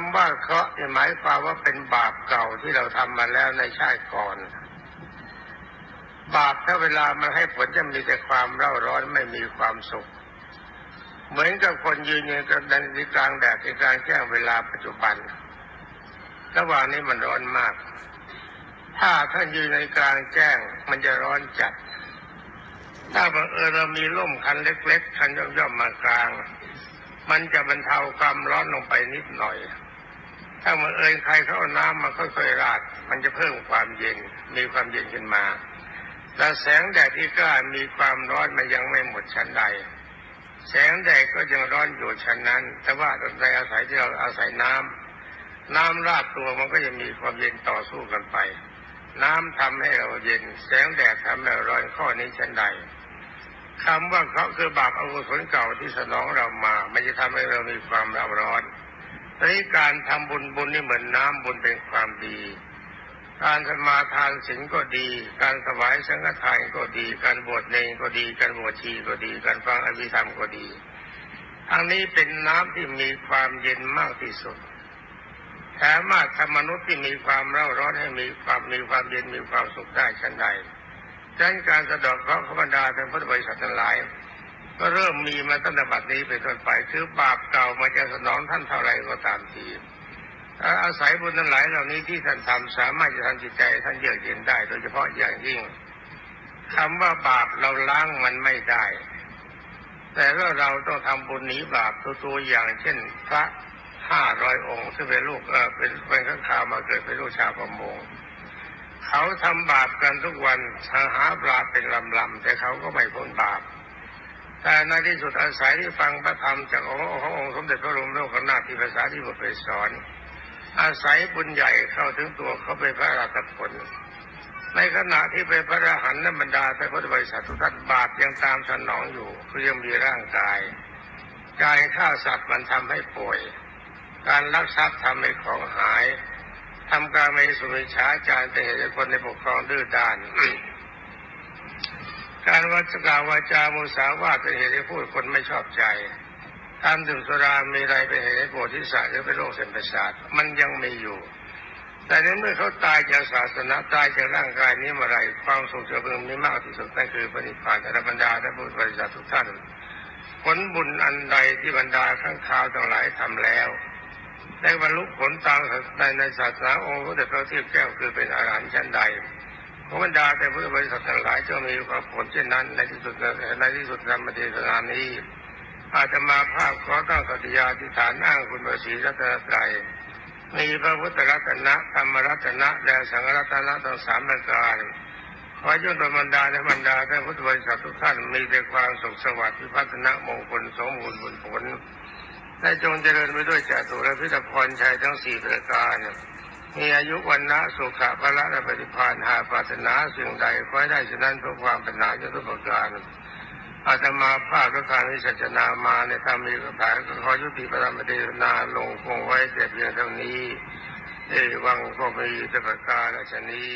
ำว่าเคราะห์นี่หมายความว่าเป็นบาปเก่าที่เราทำมาแล้วในชาติก่อน บาปถ้าเวลามันให้ผลจะมีแต่ความเร่าร้อนไม่มีความสุข เหมือนกับคนยืนอยู่กับดันกลางแดดกลางแจ้งเวลาปัจจุบัน ระหว่างนี้มันร้อนมาก ถ้าท่านยืนในกลางแจ้งมันจะร้อนจัด ถ้าบังเอิญเรามีร่มคันเล็ก ๆ คันย่อมๆมากลาง มันจะบรรเทาความร้อนลงไปนิดหน่อย ถ้าบังเอิญใครเขาเอาน้ำมาค่อยๆราด มันจะเพิ่มความเย็น มีความเย็นขึ้นมาแต่แสงแดดที่กล้ามีความร้อนมันยังไม่หมดชั้นใด แสงแดดก็ยังร้อนอยู่ชั้นนั้น แต่ว่าในอาศัยที่เราอาศัยน้ำน้ำราดตัวมันก็จะมีความเย็นต่อสู้กันไป น้ำทำให้เราเย็น แสงแดดทำให้เราร้อนข้อนี้ชั้นใด คำว่าเขาคือบาปอกุศลเก่าที่สนองเรามา มันจะทำให้เรามีความเร่าร้อนทีนี้การทำบุญบุญนี่เหมือนน้ำบุญเป็นความดี การสมาทานศีลก็ดี การถวายสังฆทานก็ดี การบวชเนรก็ดี การบวชชีก็ดี การฟังอภิธรรมก็ดีทั้งนี้เป็นน้ำที่มีความเย็นมากที่สุดสามารถทำมนุษย์ที่มีความเร่าร้อนให้มีความมีความเย็นมีความสุขได้ชั้นใด ดังนั้นการสะดอกเคราะห์ขบรรดาท่านพุทธบริษัททั้งหลาย ก็เริ่มมีมาตั้งแต่บัดนี้เป็นต้นไปคือบาปเก่ามาจะสนองท่านเท่าไรก็ตามทีถ้าอาศัยบุญทั้งหลายเหล่านี้ที่ท่านทำสามารถจะทำจิตใจท่านเยือกเย็นได้ โดยเฉพาะอย่างยิ่งคำว่าบาปเราล้างมันไม่ได้ แต่ว่าเราต้องทำบุญหนีบาปตัวตัวอย่างเช่น พระห้าร้อยองค์ซึ่งเป็นลูกเออเป็นเป็นข้างข่าวมาเกิดเป็นลูกชาวประมง เขาทำบาปกันทุกวันหาปลาเป็นลำๆแต่เขาก็ไม่พ้นบาปแต่ในที่สุดอาศัยที่ฟังพระธรรมจากองค์ขององค์สมเด็จพระบรมโลกนาถที่ภาษาที่บทไปสอน อาศัยบุญใหญ่เข้าถึงตัวเขาเป็นพระราชผลในขณะที่เป็นพระอรหันต์นั้นบรรดาแต่พุทธบริษัททุกท่านบาปยังตามสนองอยู่คือยังมีร่างกาย กายฆ่าสัตว์มันทำให้ป่วย การลักทรัพย์ทำให้ของหาย ทำการไม่สุริช้าจารเป็นเหตุคนในปกครองดื้อด้าน การวัจกาวาจามุสาวาทเป็นเหตุให้พูดคนไม่ชอบใจการดื่มสุรามีอะไรเป็นเหตุให้ปวดที่สาหรือเป็นโรคเส้นประสาทมันยังมีอยู่ แต่ในเมื่อเขาตายจากศาสนาตายจากร่างกายนี้เมื่อไรความสุขจะเพิ่มมีมากที่สุดนั่นคือปณิพานแต่บรรดาท่านผู้บริษัททุกท่านผลบุญอันใดที่บรรดาข้างข่าวทั้งหลายทำแล้ว ได้บรรลุผลตามในในศาสนาองค์พระเดชพระเทพแก้วคือเป็นอรหันต์ชั้นใดของบรรดาแต่พุทธบริษัททั้งหลายจะมีความผลเช่นนั้น ในที่สุดในที่สุดธรรมเทศนานี้ อาจจะมาภาพขอตั้งสติญาธิฐานอ้างคุณพระศรีรัตนตรัยมีพระพุทธรัตนะธรรมรัตนะและสังฆรัตนะทั้งสามประการขอจุดบรรดาและบรรดาท่านพุทธบริษัททุกท่านมีแต่ความสุขสวัสดิ์พิพัฒนมงคลสมบูรณ์บุญผล ได้จงเจริญไปด้วยจตุรพิธพรชัยทั้งสี่ประการ มีอายุวันนะสุขะพละและปฏิภาณหาปรารถนาสิ่งใดขอให้ได้ฉะนั้นทุกความปรารถนาทุกประการอาตมาภาพและการวิสัชนามาในธรรมีกถาก็ขอยุติประมเดชนาลงคงไว้แต่เพียงเท่านี้ เอวังก็มีแต่ประการชนี้